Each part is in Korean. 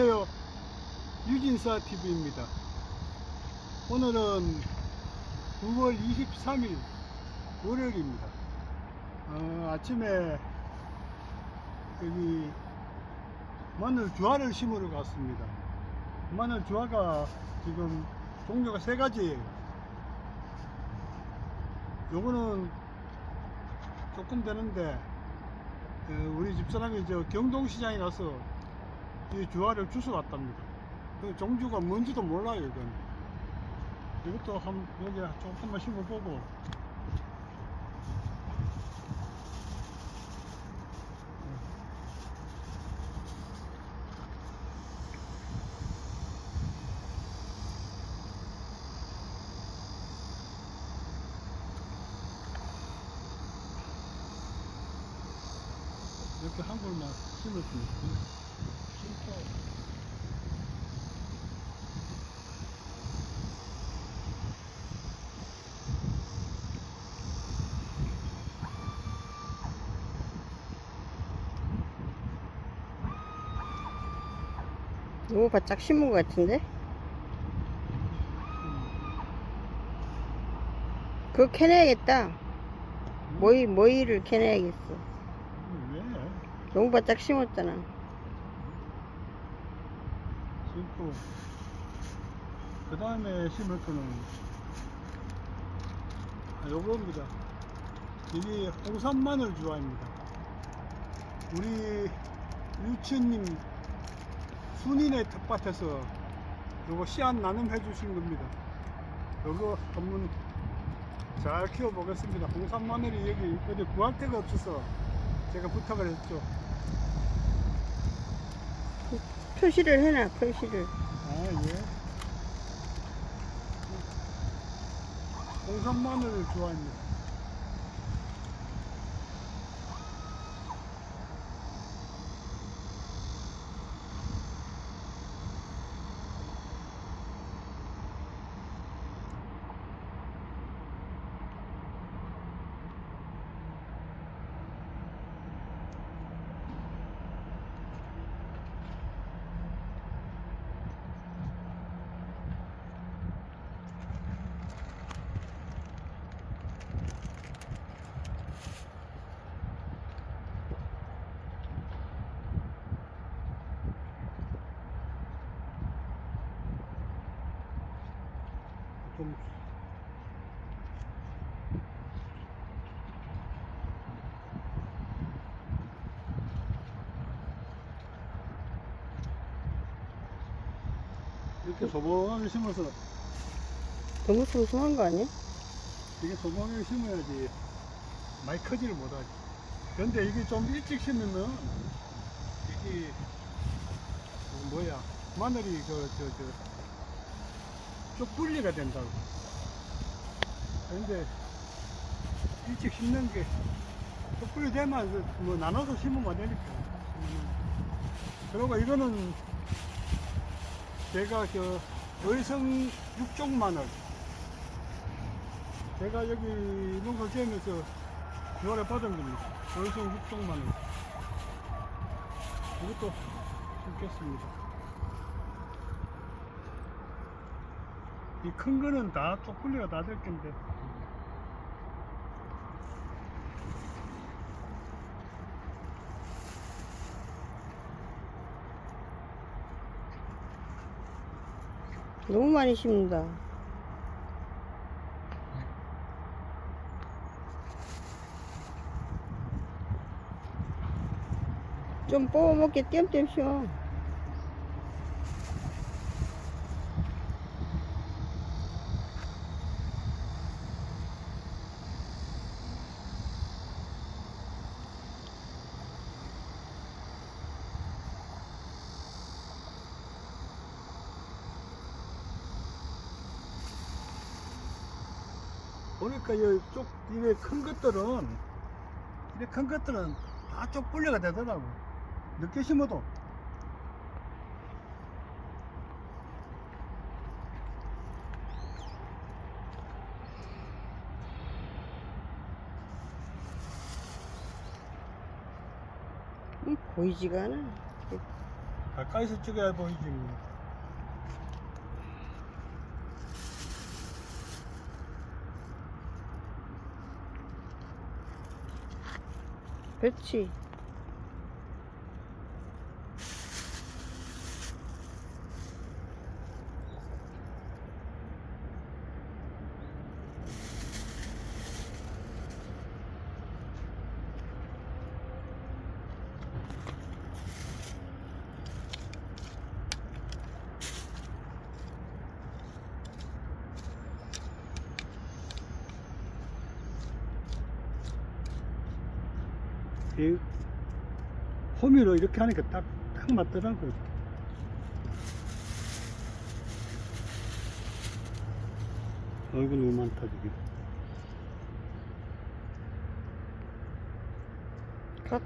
안녕하세요. 유진사 TV입니다. 오늘은 9월 23일 월요일입니다. 어, 아침에 여기 마늘 주화를 심으러 갔습니다. 마늘 주화가 지금 종류가 세 가지예요. 요거는 조금 되는데 어, 우리 집사람이 저 경동시장에 가서 이 주화를 주워 왔답니다. 그 종주가 뭔지도 몰라요, 이건. 이것도 한, 여기 조금만 심어보고. 이렇게 한 걸만 심었습니다. 너무 바짝 심은 것 같은데? 그거 캐내야겠다. 모이, 모이를 캐내야겠어. 왜? 너무 바짝 심었잖아. 심고. 그 다음에 심을 거는, 아, 요겁니다. 이게 홍산 마늘 주화입니다. 우리 유치님 순인의 텃밭에서 요거 씨앗 나눔해 주신 겁니다. 요거 한번 잘 키워 보겠습니다. 홍산 마늘이 여기 어디 구할 데가 없어서 제가 부탁을 했죠. 표시를 해놔, 표시를. 아, 예. 홍산 마늘을 좋아합니다. 좀 이렇게 소복하게 심어서 너무 숭숭한 거 아니야? 이게 소복하게 심어야지 많이 크지를 못하지. 근데 이게 좀 일찍 심으면 이게 그 뭐야 마늘이 그저저쪽 분리가 된다고. 근데 일찍 심는 게 쪽 분리 되면 그뭐 나눠서 심으면 되니까. 음. 그리고 이거는 제가 저 의성 육종 마늘 제가 여기 농가 지으면서 교환을 받은 겁니다. 의성 육종 마늘 이것도 심겠습니다. 이 큰 거는 다 쪽분리가 다 될 건데 너무 많이 심는다. 좀 뽑아먹게 띄엄띄엄 심어. 보니까 이쪽 이게 큰 것들은 이래 큰 것들은 다 쪽 분리가 되더라고 늦게 심어도 음, 보이지가 않아. 가- 가까이서 찍어야 보이지. 뭐. 그 이 호미로 이렇게 하니까 딱, 딱 맞더라고요. 어이구, 너무 많다, 저기. 컷.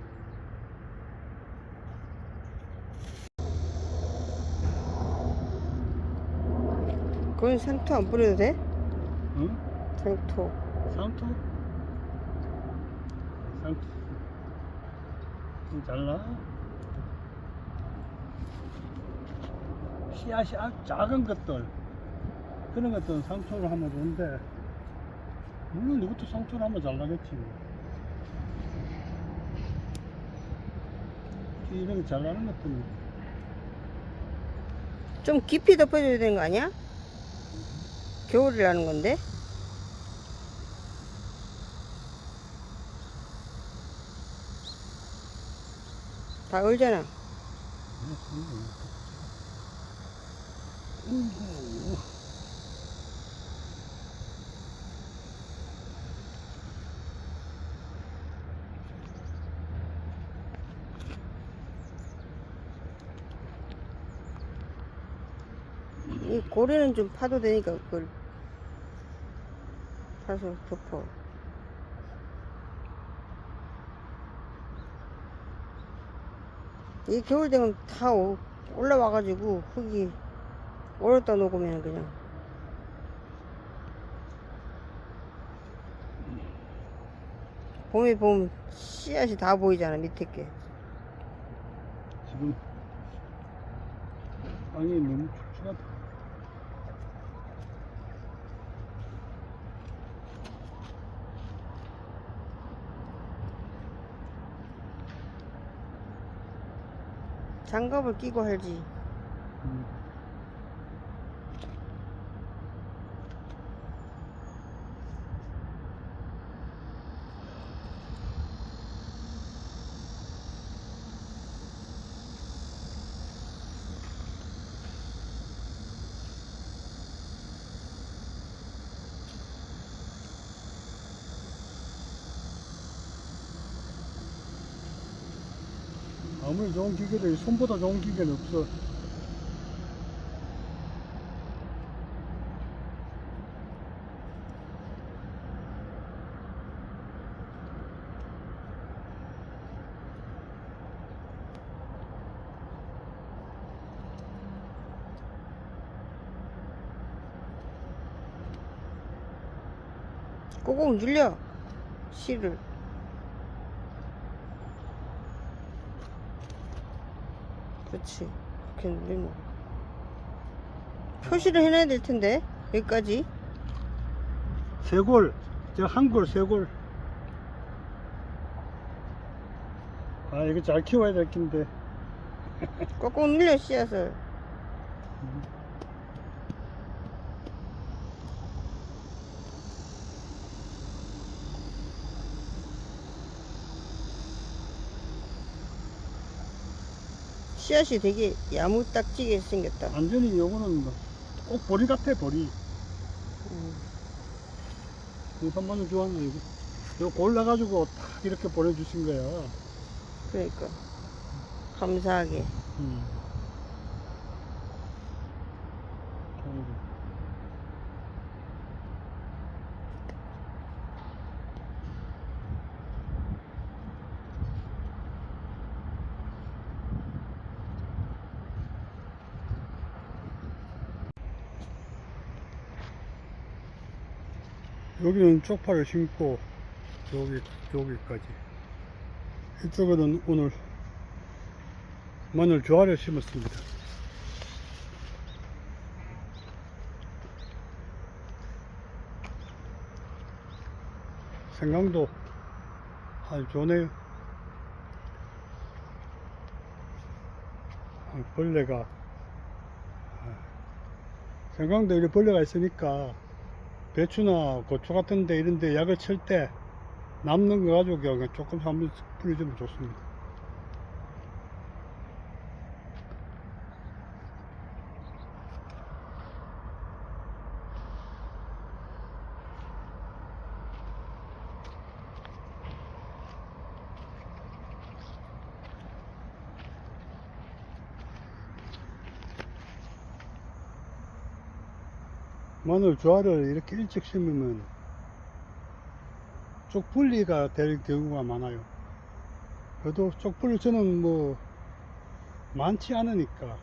그건 상토 안 뿌려도 돼? 응? 상토. 상투? 상투. 좀 잘라. 씨앗이 아주 작은 것들. 그런 것들은 상투를 하면 좋은데, 물론 이것도 상투를 하면 잘 나겠지. 이런 거잘 나는 것들은 좀 깊이 덮어줘야 되는 거 아니야? 겨울이라는 건데? 우후. 이 고래는 좀 파도 되니까 그걸 파서 덮어. 이 겨울 되면 다 오- 올라와가지고 흙이 얼었다 녹으면 그냥 봄에 보면 씨앗이 다 보이잖아 밑에 게 지금 빵이 너무 축축하다. 장갑을 끼고 할지 음. 아무리 좋은 기계도 손보다 좋은 기계는 없어. 꼭꼭 눌려 실을 그렇지 이렇게 눌리면 표시를 해놔야 될 텐데 여기까지. 세골, 저 한골, 세골. 아, 이거 잘 키워야 될 텐데. 꼭꼭 눌려 씨앗을 씨앗이 되게 야무딱지게 생겼다 완전히 요거는 뭐꼭 보리 같아, 보리. 음. 이거 한번은 좋았네, 이거. 이거 골라가지고 딱 이렇게 보내주신 거야. 그러니까 감사하게 음. 아이고. 여기는 쪽파를 심고 여기 여기까지 이쪽에는 오늘 마늘 조화를 심었습니다. 생강도 아주 좋네요. 아, 벌레가 아, 생강도 이렇게 벌레가 있으니까 배추나 고추 같은 데 이런 데 약을 칠 때 남는 거 가지고 그냥 조금 한번 뿌려주면 좋습니다. 마늘 조화를 이렇게 일찍 심으면 쪽분리가 될 경우가 많아요. 그래도 쪽분리 저는 뭐 많지 않으니까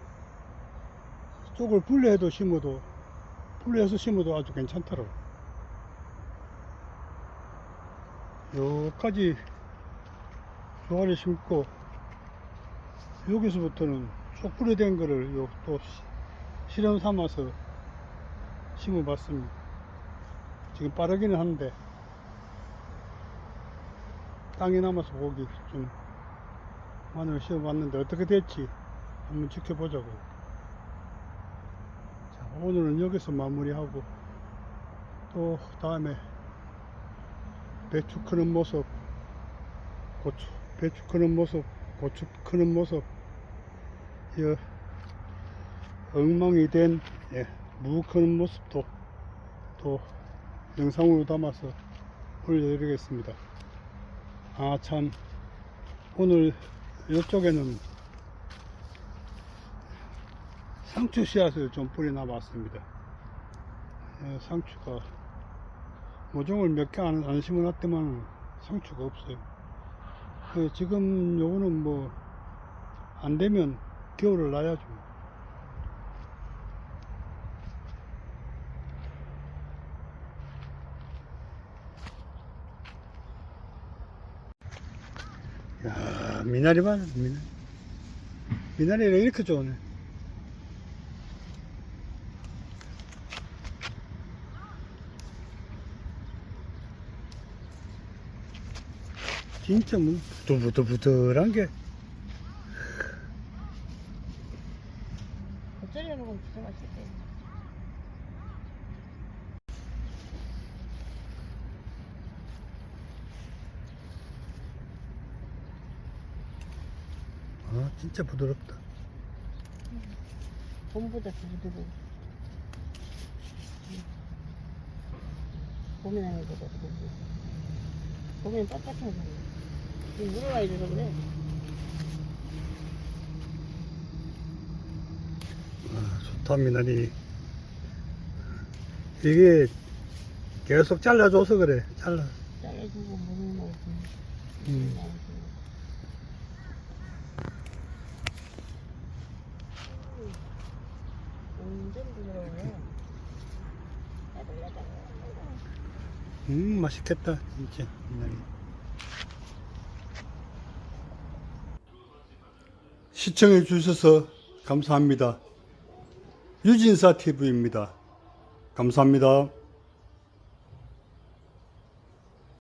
쪽을 분리해도 심어도 분리해서 심어도 아주 괜찮더라고. 여기까지 조화를 심고 여기서부터는 쪽 분리된 거를 요또 실험 삼아서 심어봤습니다. 지금 빠르기는 한데 땅이 남아서 거기 좀 마늘 심어봤는데 어떻게 될지 한번 지켜보자고. 자, 오늘은 여기서 마무리하고 또 다음에 배추 크는 모습, 고추, 배추 크는 모습, 고추 크는 모습, 이 엉망이 된 예, 무 크는 모습도 또 영상으로 담아서 올려드리겠습니다. 아, 참, 오늘 이쪽에는 상추 씨앗을 좀 뿌려놔 봤습니다. 예, 상추가 모종을 몇 개 안, 안 심어놨더만 상추가 없어요. 그 지금 요거는 뭐, 안 되면 겨울을 놔야죠. 야, 미나리 봐, 미나리. 미나리가 이렇게 좋네. 진짜 뭐, 부들부들한 게, 겉절이하는 건 진짜 맛있대. 아, 진짜 부드럽다. 봄보다 더 부드러워. 봄에 나는 더 부드러워. 봄에는 빳빳하잖아. 지금 많이 줘서 그래. 아, 좋다, 미나리. 이게 계속 잘라줘서 그래, 잘라. 잘라주고 물을 먹고. 음. 완전 부드러워요. 야들야들. 음, 맛있겠다, 진짜. 시청해 주셔서 감사합니다. 유진사 TV입니다. 감사합니다.